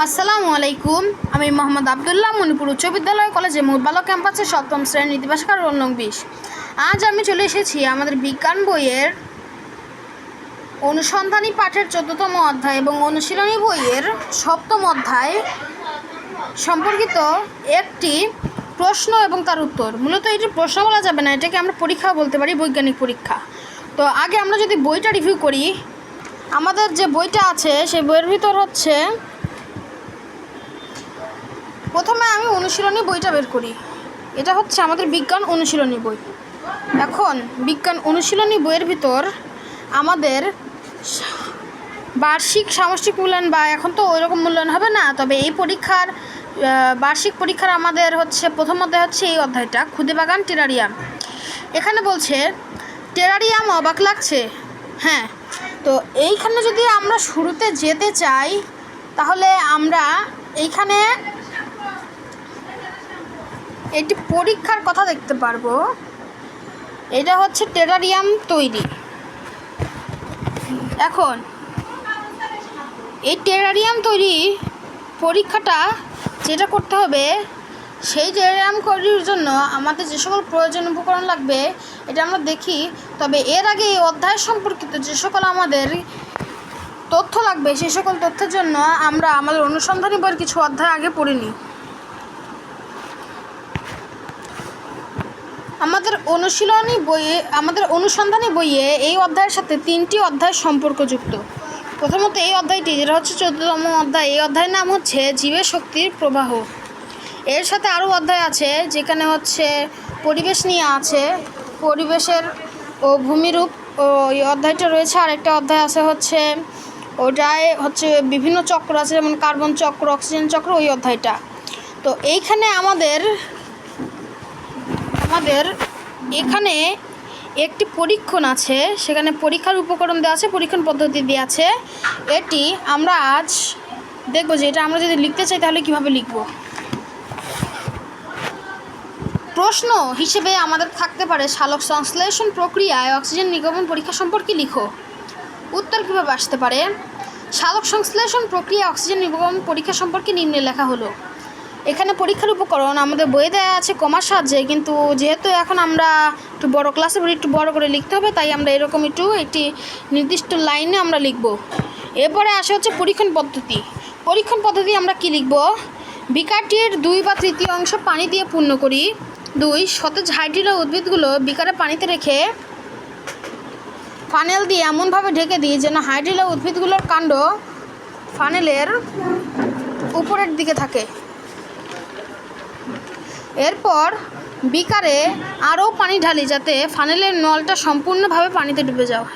আসসালামু আলাইকুম। আমি মোহাম্মদ আবদুল্লাহ, মণিপুর উচ্চ বিদ্যালয় কলেজে মুদবালক ক্যাম্পাসের সপ্তম শ্রেণির ইতিবাসকার রোল বিশ। আজ আমি চলে এসেছি আমাদের বিজ্ঞান বইয়ের অনুসন্ধানী পাঠের চোদ্দতম অধ্যায় এবং অনুশীলনী বইয়ের সপ্তম অধ্যায় সম্পর্কিত একটি প্রশ্ন এবং তার উত্তর। মূলত এটি প্রশ্ন বলা যাবে না, এটাকে আমরা পরীক্ষা বলতে পারি, বৈজ্ঞানিক পরীক্ষা। তো আগে আমরা যদি বইটা রিভিউ করি, আমাদের যে বইটা আছে, সেই বইয়ের ভিতর হচ্ছে প্রথমে আমি অনুশীলনী বইটা বের করি। এটা হচ্ছে আমাদের বিজ্ঞান অনুশীলনী বই। এখন বিজ্ঞান অনুশীলনী বইয়ের ভিতর আমাদের বার্ষিক সামষ্টিক মূল্যায়ন বা এখন তো ওইরকম মূল্যায়ন হবে না, তবে এই পরীক্ষার বার্ষিক পরীক্ষার আমাদের হচ্ছে প্রথম অধ্যায় হচ্ছে এই অধ্যায়টা খুদে বাগান টেরারিয়াম। এখানে বলছে, টেরারিয়াম অবাক লাগছে? হ্যাঁ তো এইখানে যদি আমরা শুরুতে যেতে চাই, তাহলে আমরা এইখানে একটি পরীক্ষার কথা দেখতে পারব। এটা হচ্ছে টেরারিয়াম তৈরি। এখন, এই টেরারিয়াম তৈরি পরীক্ষাটা যেটা করতে হবে, সেই টেরারিয়াম তৈরির জন্য আমাদের যে সকল প্রয়োজন উপকরণ লাগবে, এটা আমরা দেখি। তবে এর আগে এই অধ্যায় সম্পর্কিত যে সকল আমাদের তথ্য লাগবে, সেই সকল তথ্যের জন্য আমরা আমাদের অনুসন্ধানী বইয়ের কিছু অধ্যায় আগে পড়ে নিই। আমাদের অনুশীলনী বইয়ে, আমাদের অনুসন্ধানী বইয়ে এই অধ্যায়ের সাথে তিনটি অধ্যায় সম্পর্কযুক্ত। প্রথমত এই অধ্যায়টি, যেটা হচ্ছে চোদ্দতম অধ্যায়, এই অধ্যায়ের নাম হচ্ছে জীবের শক্তির প্রবাহ। এর সাথে আরও অধ্যায় আছে, যেখানে হচ্ছে পরিবেশ নিয়ে আছে, পরিবেশের ও ভূমিরূপ, ও এই অধ্যায়টা রয়েছে। আরেকটা অধ্যায় আছে হচ্ছে, ওটায় হচ্ছে বিভিন্ন চক্র আছে, যেমন কার্বন চক্র, অক্সিজেন চক্র, ওই অধ্যায়টা। তো এইখানে আমাদের আমাদের এখানে একটি পরীক্ষণ আছে। সেখানে পরীক্ষার উপকরণ দেওয়া আছে, পরীক্ষণ পদ্ধতি দেওয়া আছে। এটি আমরা আজ দেখব যে এটা আমরা যদি লিখতে চাই তাহলে কীভাবে লিখব। প্রশ্ন হিসেবে আমাদের থাকতে পারে সালোক সংশ্লেষণ প্রক্রিয়ায় অক্সিজেন নির্গমন পরীক্ষা সম্পর্কে লিখো। উত্তর কীভাবে আসতে পারে? সালোক সংশ্লেষণ প্রক্রিয়া অক্সিজেন নির্গমন পরীক্ষা সম্পর্কে নিম্নে লেখা হলো এখানে পরীক্ষার উপকরণ, আমাদের বইয়ে দেওয়া আছে কমার সাহায্যে কিন্তু যেহেতু এখন আমরা একটু বড় ক্লাসে পড়ি, একটু বড় করে লিখতে হবে, তাই আমরা এরকম একটু একটি নির্দিষ্ট লাইনে আমরা লিখব। এরপরে আসে হচ্ছে পরীক্ষণ পদ্ধতি। পরীক্ষণ পদ্ধতি আমরা কি লিখব? বিকারটির দুই বা তৃতীয় অংশ পানি দিয়ে পূর্ণ করি। দুই, সতেজ হাইড্রিলা উদ্ভিদগুলো বিকারে পানিতে রেখে ফানেল দিয়ে এমনভাবে ঢেকে দিই যেন হাইড্রিলা উদ্ভিদগুলোর কাণ্ড ফানেলের উপরের দিকে থাকে। এরপর বিকারে আরও পানি ঢালি যাতে ফানেলের নলটা সম্পূর্ণভাবে পানিতে ডুবে যাওয়া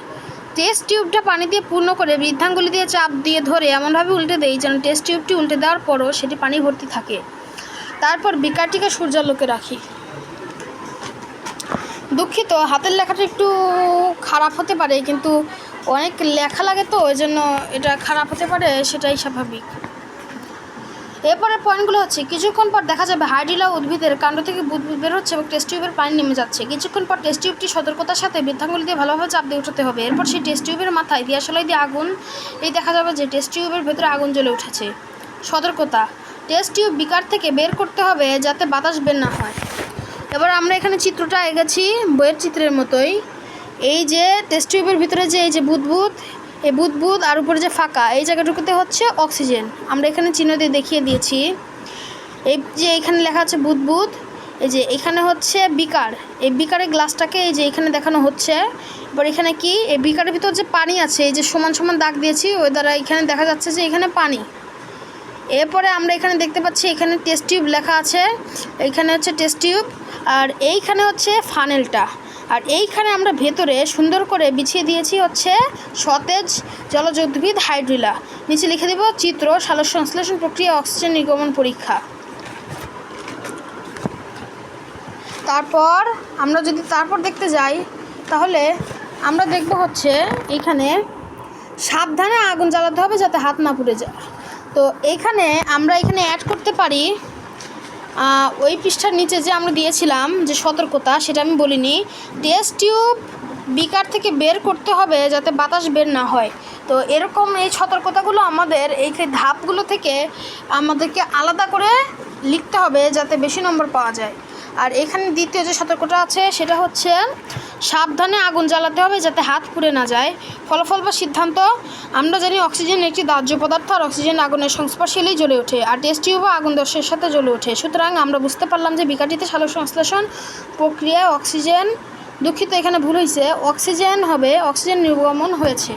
টেস্ট টিউবটা পানি দিয়ে পূর্ণ করে বৃদ্ধাঙ্গুলি দিয়ে চাপ দিয়ে ধরে এমনভাবে উল্টে দেই যেন টেস্ট টিউবটি উল্টে দেওয়ার পরও সেটি পানি ভর্তি থাকে। তারপর বিকারটিকে সূর্যালোকে রাখি। দুঃখিত, হাতের লেখাটা একটু খারাপ হতে পারে, কিন্তু অনেক লেখা লাগে তো, ওই জন্য এটা খারাপ হতে পারে, সেটাই স্বাভাবিক। এরপরের পয়েন্টগুলো হচ্ছে, কিছুক্ষণ পর দেখা যাবে হাইডিলা উদ্ভিদের কাণ্ড থেকে বুদবুদ বের হচ্ছে এবং টেস্ট টিউবের পানি নেমে যাচ্ছে। কিছুক্ষণ পর টেস্ট টিউবটি সতর্কতার সাথে বৃদ্ধাঙ্গুলি দিয়ে ভালোভাবে চাপ দিয়ে উঠাতে হবে। এরপর সেই টেস্ট টিউবের মাথায় দিয়াশলাই দিয়ে আগুন, এই দেখা যাবে যে টেস্ট টিউবের ভেতরে আগুন জ্বলে উঠেছে। সতর্কতা, টেস্ট টিউব বিকার থেকে বের করতে হবে যাতে বাতাস বের না হয়। এবার আমরা এখানে চিত্রটা এগেছি বইয়ের চিত্রের মতোই। এই যে টেস্ট টিউবের ভিতরে যে, এই যে বুদবুদ এই বুদবুদ আর উপরে যে ফাঁকা, এই জায়গাটুকুতে হচ্ছে অক্সিজেন। আমরা এখানে চিহ্ন দিয়ে দেখিয়ে দিয়েছি। এই যে এখানে লেখা আছে বুদবুদ এই যে এখানে হচ্ছে বিকার। এই বিকারের গ্লাসটাকে এই যে এখানে দেখানো হচ্ছে। এবার এখানে কি? এই বিকারের ভিতর যে পানি আছে, এই যে সমান সমান দাগ দিয়েছি, ওই দ্বারা এখানে দেখা যাচ্ছে যে এখানে পানি। এরপরে আমরা এখানে দেখতে পাচ্ছি এখানে টেস্ট টিউব লেখা আছে। এইখানে হচ্ছে টেস্ট টিউব আর এইখানে হচ্ছে ফানেলটা আর এইখানে আমরা ভেতরে সুন্দর করে বিছিয়ে দিয়েছি হচ্ছে সতেজ জলজ উদ্ভিদ হাইড্রিলা। নিচে লিখে দেব চিত্র সালোক সংশ্লেষণ প্রক্রিয়া, অক্সিজেন নির্গমন পরীক্ষা। তারপর আমরা যদি তারপর দেখতে যাই, তাহলে আমরা দেখব হচ্ছে এইখানে সাবধানে আগুন জ্বালাতে হবে যাতে হাত না পুড়ে যায়। তো এইখানে আমরা এখানে অ্যাড করতে পারি ওই পৃষ্ঠার নিচে যে আমরা দিয়েছিলাম যে সতর্কতা, সেটা আমি বলিনি। টেস্ট টিউব বিকার থেকে বের করতে হবে যাতে বাতাস বের না হয়। তো এরকম এই সতর্কতাগুলো আমাদের, এই ধাপগুলো থেকে আমাদেরকে আলাদা করে লিখতে হবে যাতে বেশি নম্বর পাওয়া যায়। আর এখানে দ্বিতীয় যে সতর্কতা আছে, সেটা হচ্ছে সাবধানে আগুন জ্বালাতে হবে যাতে হাত পুড়ে না যায়। ফলাফল বা সিদ্ধান্ত, আমরা জানি অক্সিজেন একটি দাহ্য পদার্থ আর অক্সিজেন আগুনের সংস্পর্শে এলেই জ্বলে ওঠে আর টেস্ট টিউবও আগুন দর্শের সাথে জ্বলে ওঠে। সুতরাং আমরা বুঝতে পারলাম যে বিকাটিতে সালোক সংশ্লেষণ প্রক্রিয়ায় অক্সিজেন, দুঃখিত এখানে ভুল হয়েছে অক্সিজেন হবে, অক্সিজেন নির্গমন হয়েছে।